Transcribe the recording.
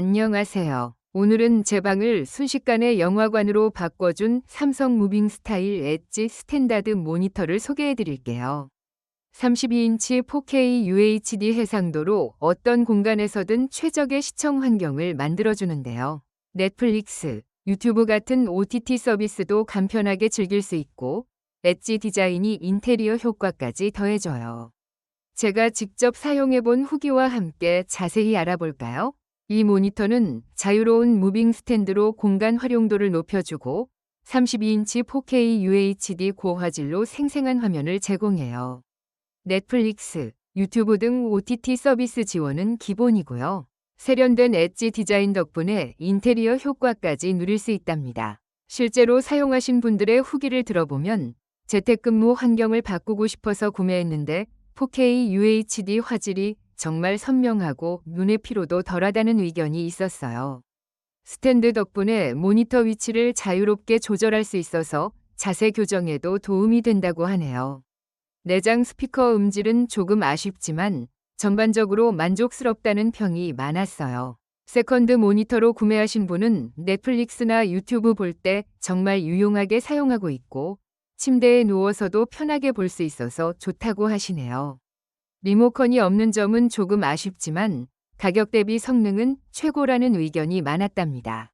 안녕하세요. 오늘은 제 방을 순식간에 영화관으로 바꿔준 삼성 무빙 스타일 엣지 스탠다드 모니터를 소개해 드릴게요. 32인치 4K UHD 해상도로 어떤 공간에서든 최적의 시청 환경을 만들어주는데요. 넷플릭스, 유튜브 같은 OTT 서비스도 간편하게 즐길 수 있고 엣지 디자인이 인테리어 효과까지 더해져요. 제가 직접 사용해본 후기와 함께 자세히 알아볼까요? 이 모니터는 자유로운 무빙 스탠드로 공간 활용도를 높여주고 32인치 4K UHD 고화질로 생생한 화면을 제공해요. 넷플릭스, 유튜브 등 OTT 서비스 지원은 기본이고요. 세련된 엣지 디자인 덕분에 인테리어 효과까지 누릴 수 있답니다. 실제로 사용하신 분들의 후기를 들어보면 재택근무 환경을 바꾸고 싶어서 구매했는데 4K UHD 화질이 정말 선명하고 눈의 피로도 덜하다는 의견이 있었어요. 스탠드 덕분에 모니터 위치를 자유롭게 조절할 수 있어서 자세 교정에도 도움이 된다고 하네요. 내장 스피커 음질은 조금 아쉽지만 전반적으로 만족스럽다는 평이 많았어요. 세컨드 모니터로 구매하신 분은 넷플릭스나 유튜브 볼 때 정말 유용하게 사용하고 있고 침대에 누워서도 편하게 볼 수 있어서 좋다고 하시네요. 리모컨이 없는 점은 조금 아쉽지만 가격 대비 성능은 최고라는 의견이 많았답니다.